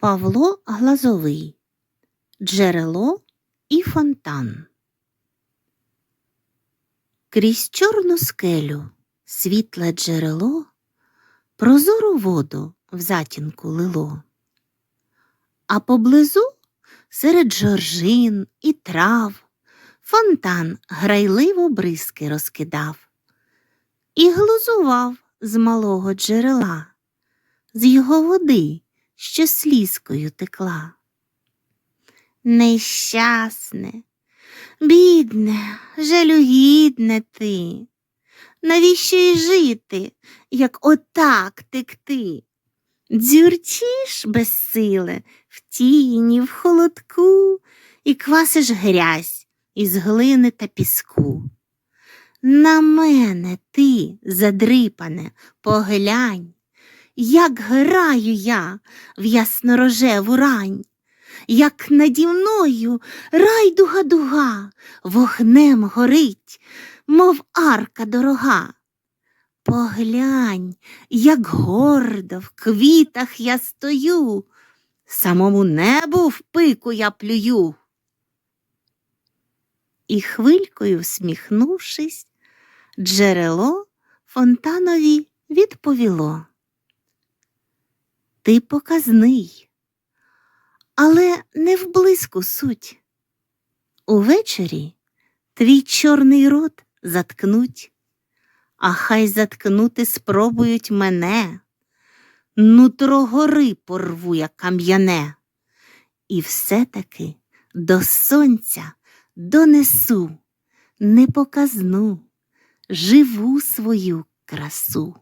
Павло Глазовий Джерело і фонтан. Крізь чорну скелю світле джерело прозору воду в затінку лило. А поблизу серед жоржин і трав фонтан грайливо бризки розкидав і глузував з малого джерела, з його води, що слізкою текла. Нещасне, бідне, жалюгідне ти. Навіщо й жити, як отак текти? Дзюрчиш безсиле в тіні, в холодку і квасиш грязь із глини та піску. На мене ти, задрипане, поглянь, як граю я в яснорожеву рань, як наді мною райдуга дуга вогнем горить, мов арка дорога. Поглянь, як гордо в квітах я стою, самому небу в пику я плюю. І хвилькою всміхнувшись, джерело фонтанові відповіло. Ти показний, але не в блиску суть. Увечері твій чорний рот заткнуть, а хай заткнути спробують мене, нутро гори порву, як кам'яне, і все-таки до сонця донесу, не показну, живу свою красу.